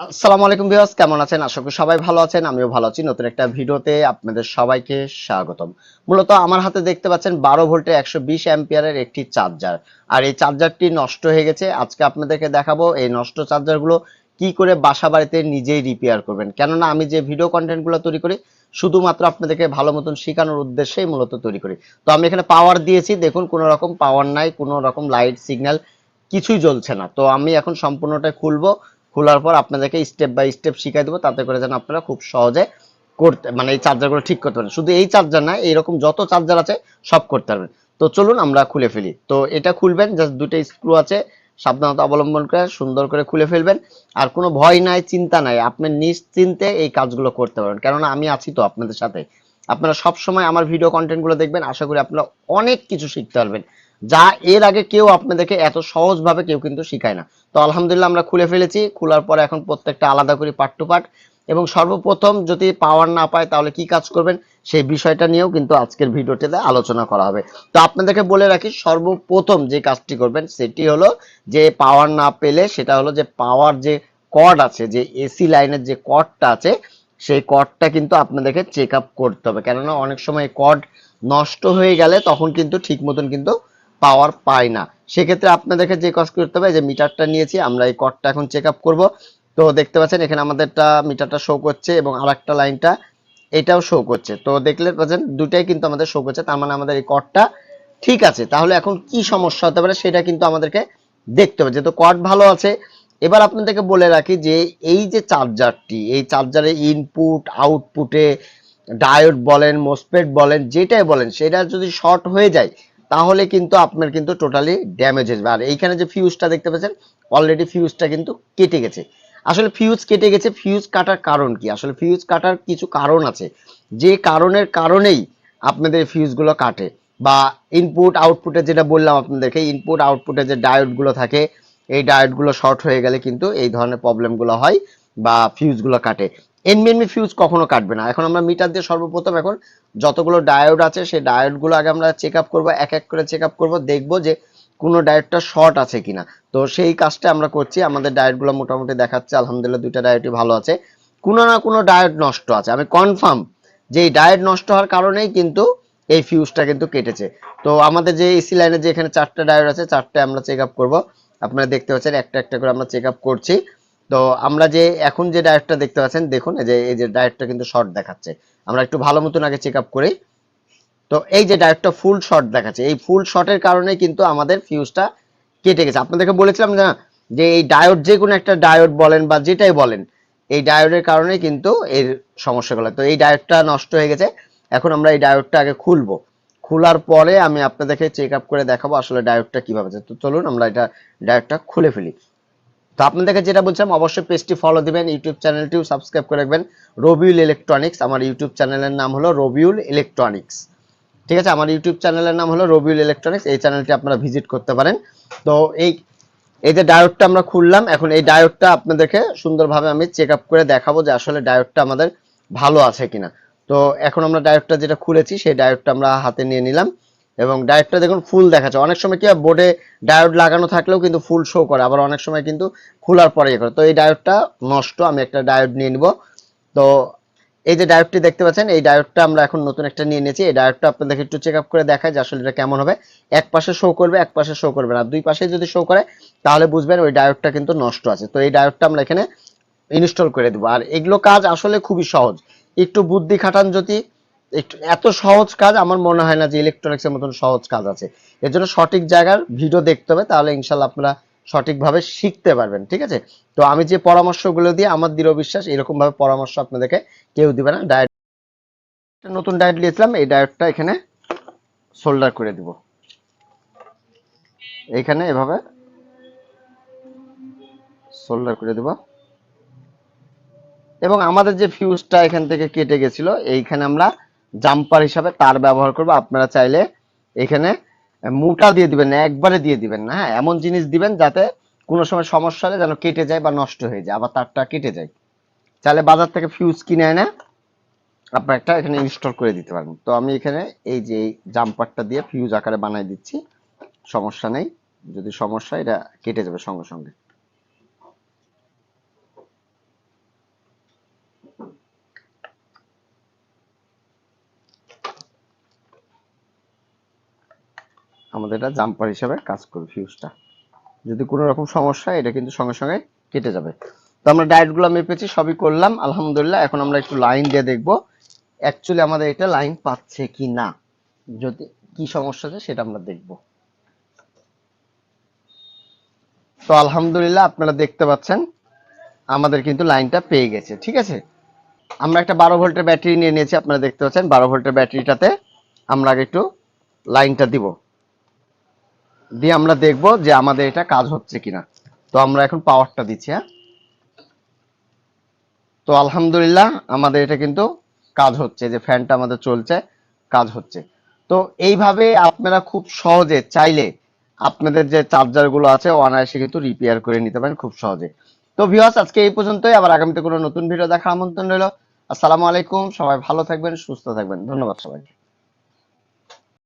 আসসালামু আলাইকুম ভিউয়ার্স, কেমন আছেন? আশা করি সবাই ভালো আছেন, আমিও ভালো আছি। নতুন একটা ভিডিওতে আপনাদের সবাইকে স্বাগতম। মূলত আমার হাতে দেখতে পাচ্ছেন বারো ভোল্টের একশো বিশ অ্যাম্পিয়ারের একটি চার্জার আর এই চার্জারটি নষ্ট হয়ে গেছে। আজকে আপনাদেরকে দেখাবো এই নষ্ট চার্জারগুলো কি করে বাসা বাড়িতে নিজেই রিপেয়ার করবেন। কেননা আমি যে ভিডিও কন্টেন্টগুলো তৈরি করি, শুধুমাত্র আপনাদেরকে ভালো মতন শেখানোর উদ্দেশ্যেই মূলত তৈরি করি। তো আমি এখানে পাওয়ার দিয়েছি। দেখুন, কোনো রকম পাওয়ার নাই, কোনো রকম লাইট সিগন্যাল কিছুই জ্বলছে না। তো আমি এখন সম্পূর্ণটা খুলবো। খোলার পর আপনাদেরকে স্টেপ বাই স্টেপ শিখাই দেবো, তাতে করে যেন আপনারা খুব সহজে করতে মানে এই চার্জারগুলো ঠিক করতে পারেন। শুধু এই চার্জার না, এইরকম যত চার্জার আছে, সব করতে পারবেন। তো চলুন আমরা খুলে ফেলি। তো এটা খুলবেন জাস্ট দুটো স্ক্রু আছে, সাবধানতা অবলম্বন করে, সুন্দর করে খুলে ফেলবেন। আর কোনো ভয় নাই, চিন্তা নাই, আপনি নিশ্চিন্তে এই কাজগুলো করতে পারবেন। কেননা আমি আছি তো আপনাদের সাথে। আপনারা সব সময় আমার ভিডিও কন্টেন্টগুলো দেখবেন, আশা করি আপনারা অনেক কিছু শিখতে পারবেন। যা এর আগে কেউ আপনাদেরকে এত সহজভাবে কেউ কিন্তু শিখায় না। তো আলহামদুলিল্লাহ আমরা খুলে ফেলেছি, খোলার পর এখন প্রত্যেকটা আলাদা করি পার্ট টু পার্ট। এবং সর্বপ্রথম যদি পাওয়ার না পায়, তাহলে কি কাজ করবেন? সেই বিষয়টা নিয়েও কিন্তু আজকের ভিডিওটিতে আলোচনা করা হবে। তো আপনাদেরকে বলে রাখি, সর্বপ্রথম যে কাজটি করবেন, সেটি হলো যে পাওয়ার না পেলে, সেটা হলো যে পাওয়ার যে কর্ড আছে, যে এসি লাইনের যে কর্ডটা আছে, সেই কর্ডটা কিন্তু আপনাদেরকে চেক আপ করতে হবে। কেননা অনেক সময় কর্ড নষ্ট হয়ে গেলে তখন কিন্তু ঠিক মতন কিন্তু পাওয়ার পায় না। সেক্ষেত্রে আপনাদেরকে যে কাজ করতে হবে, যে মিটারটা নিয়েছি, আমরা এই কর্ডটা এখন চেক আপ করব। তো দেখতে পাচ্ছেন, এখানে আমাদেরটা মিটারটা শো করছে এবং আর একটা লাইনটা এটাও শো করছে। তো দেখলে পাচ্ছেন দুটাই কিন্তু আমাদের শো করছে, তার মানে আমাদের এই কর্ডটা ঠিক আছে। তাহলে এখন কি সমস্যা হতে পারে সেটা কিন্তু আমাদেরকে দেখতে হবে। যেহেতু কর্ড ভালো আছে, এবার আপনাদেরকে বলে রাখি যে এই যে চার্জারটি এই চার্জারে ইনপুট আউটপুটে ডায়োড বলেন মোসপেট বলেন, যেটাই বলেন, সেটা যদি শর্ট হয়ে যায় তাহলে কিন্তু আপনার কিন্তু টোটালি ড্যামেজ হয়ে যাবে আর এইখানে যে ফিউজটা দেখতে পাচ্ছেন অলরেডি ফিউজটা কিন্তু কেটে গেছে। আসলে ফিউজ কেটে গেছে ফিউজ কাটার কারণ কি? আসলে ফিউজ কাটার কিছু কারণ আছে। যে কারণের কারণেই আপনাদের ফিউজগুলো কাটে। বা ইনপুট আউটপুটে যেটা বললাম আপনাদেরকে ইনপুট আউটপুটে যে ডায়োডগুলো থাকে, এই ডায়োডগুলো শর্ট হয়ে গেলে কিন্তু এই ধরনের প্রবলেমগুলো হয় বা ফিউজগুলো কাটে। এনবিএনবি ফিউজ কখনো কাটবে না। এখন আমরা মিটার দিয়ে সর্বপ্রথম এখন যতগুলো ডায়োড আছে, সেই ডায়োডগুলো আগে আমরা চেক আপ করব, এক এক করে চেক আপ করব, দেখব যে কোনো ডায়োডটা শর্ট আছে কিনা। তো সেই কাজটা আমরা করছি, আমাদের ডায়োডগুলো মোটামুটি দেখাচ্ছে, আলহামদুলিল্লাহ দুইটা ডায়োডই ভালো আছে। কোনো না কোনো ডায়োড নষ্ট আছে। আমি কনফার্ম যে এই ডায়োড নষ্ট হওয়ার কারণেই কিন্তু এই ফিউজটা কিন্তু কেটেছে। তো আমাদের যে এসি লাইনে যে এখানে চারটা ডায়োড আছে, চারটে আমরা চেক আপ করব। আপনারা দেখতে পাচ্ছেন, একটা একটা করে আমরা চেক আপ করছি। তো আমরা যে এখন যে ডায়োডটা দেখতে পাচ্ছেন, দেখুন যে, এই যে ডায়োডটা কিন্তু শর্ট দেখাচ্ছে। আমরা একটু ভালো মতন আগে চেক আপ করি। তো এই যে ডায়োডটা ফুল শর্ট দেখাচ্ছে, এই ফুল শর্টের কারণে কিন্তু আমাদের ফিউজটা কেটে গেছে। আপনাদেরকে বলেছিলাম না যে এই ডায়োড যে কোনো একটা ডায়োড বলেন বা যেটাই বলেন, এই ডায়োডের কারণে কিন্তু এর সমস্যাগুলো। তো এই ডায়োডটা নষ্ট হয়ে গেছে। এখন আমরা এই ডায়োডটা আগে খুলবো। খোলার পরে আমি আপনাদেরকে চেক আপ করে দেখাবো আসলে ডায়োডটা কীভাবে আছে। তো চলুন, আমরা এটা ডায়োডটা খুলে ফেলি। তো আপনাদেরকে যেটা বলছিলাম, অবশ্যই পেজটি ফলো দিবেন ইউটিউব চ্যানেলটিও সাবস্ক্রাইব করে রাখবেন। রবিউল ইলেকট্রনিক্স আমার ইউটিউব চ্যানেলের নাম হলো রবিউল ইলেকট্রনিক্স ঠিক আছে, আমার ইউটিউব চ্যানেলের নাম হলো রবিউল ইলেকট্রনিক্স এই চ্যানেলটি আপনারা ভিজিট করতে পারেন। তো এই এই যে ডায়োডটা আমরা খুললাম, এখন এই ডায়োডটা আপনাদেরকে সুন্দরভাবে আমি চেক আপ করে দেখাবো যে আসলে ডায়োডটা আমাদের ভালো আছে কিনা। তো এখন আমরা ডায়োডটা যেটা খুলেছি, সেই ডায়োডটা আমরা হাতে নিয়ে নিলাম। এবং ডায়োডটা দেখুন ফুল দেখাচ্ছে। অনেক সময় কি বোর্ডে ডায়োড লাগানো থাকলেও কিন্তু ফুল শো করে, আবার অনেক সময় কিন্তু খোলার পরে ইয়ে করে। তো এই ডায়োডটা নষ্ট, আমি একটা ডায়োড নিয়ে নিব। তো এই যে ডায়োডটি দেখতে পাচ্ছেন, এই ডায়োডটা আমরা এখন নতুন একটা নিয়ে নিয়েছি। এই ডায়োডটা আপনাদেরকে একটু চেক আপ করে দেখায় যে আসলে এটা কেমন হবে। এক পাশে শো করবে, এক পাশে শো করবে না। দুই পাশে যদি শো করে, তাহলে বুঝবেন ওই ডায়োডটা কিন্তু নষ্ট আছে। তো এই ডায়োডটা আমরা এখানে ইনস্টল করে দেবো। আর এগুলো কাজ আসলে খুবই সহজ। একটু বুদ্ধি খাটান যদি এত সহজ কাজ আমার মনে হয় না যে ইলেকট্রনিক্সের মতন সহজ কাজ আছে। এর জন্য সঠিক জায়গার ভিডিও দেখতে হবে, তাহলে ইনশাল্লাহ আপনারা সঠিকভাবে শিখতে পারবেন, ঠিক আছে? তো আমি যে পরামর্শগুলো দিয়ে আমার দৃঢ় বিশ্বাস এরকম ভাবে পরামর্শ আপনাদেরকে কেউ দিবে না। ডায়েট নতুন ডায়েট নিয়েছিলাম এই ডায়েটটা এখানে সোল্ডার করে দিব। এইখানে এভাবে সোল্ডার করে দেব। এবং আমাদের যে ফিউজটা এখান থেকে কেটে গেছিল, এইখানে আমরা জাম্পার হিসাবে তার ব্যবহার করব। আপনারা চাইলে এখানে মোটা দিয়ে দিবেন না, একবারে দিয়ে দিবেন না হ্যাঁ? এমন জিনিস দিবেন যাতে কোনো সময় সমস্যা হলে যেন কেটে যায় বা নষ্ট হয়ে যায়, আবার তারটা কেটে যায়। চাইলে বাজার থেকে ফিউজ কিনে এনে আপনার একটা এখানে ইনস্টল করে দিতে পারেন। তো আমি এখানে এই যে জাম্পারটা দিয়ে ফিউজ আকারে বানাই দিচ্ছি। সমস্যা নেই, যদি সমস্যা এটা কেটে যাবে সঙ্গে সঙ্গে। আমাদের এটা জাম্পার হিসেবে কাজ করবে ফিউজটা যদি কোনো রকম সমস্যা এটা কিন্তু সঙ্গে সঙ্গে কেটে যাবে। তো আমরা ডায়েটগুলো মেপেছি, সবই করলাম, আলহামদুলিল্লাহ। এখন আমরা একটু লাইন দিয়ে দেখব অ্যাকচুয়ালি আমাদের এটা লাইন পাচ্ছে কি না? যদি কি সমস্যা আছে, সেটা আমরা দেখব। তো আলহামদুলিল্লাহ, আপনারা দেখতে পাচ্ছেন, আমাদের কিন্তু লাইনটা পেয়ে গেছে, ঠিক আছে? আমরা একটা বারো ভোল্টের ব্যাটারি নিয়ে নিয়েছি, আপনারা দেখতে পাচ্ছেন, বারো ভোল্টের ব্যাটারিটাতে আমরা আগে একটু লাইনটা দিব। দিয়ে আমরা দেখব যে আমাদের এটা কাজ হচ্ছে কিনা। তো আমরা এখন পাওয়ারটা দিচ্ছি হ্যাঁ? তো আলহামদুলিল্লাহ আমাদের এটা কিন্তু কাজ হচ্ছে যে ফ্যানটা আমাদের চলছে, কাজ হচ্ছে। তো এইভাবে আপনারা খুব সহজে চাইলে আপনাদের যে চার্জারগুলো আছে, অনায়াসে কিন্তু রিপেয়ার করে নিতে পারেন খুব সহজে। তো ভিউয়ার্স আজকে এই পর্যন্তই, আবার আগামীতে কোনো নতুন ভিডিও দেখার আমন্ত্রণ রইল। আসসালামু আলাইকুম, সবাই ভালো থাকবেন, সুস্থ থাকবেন। ধন্যবাদ সবাইকে।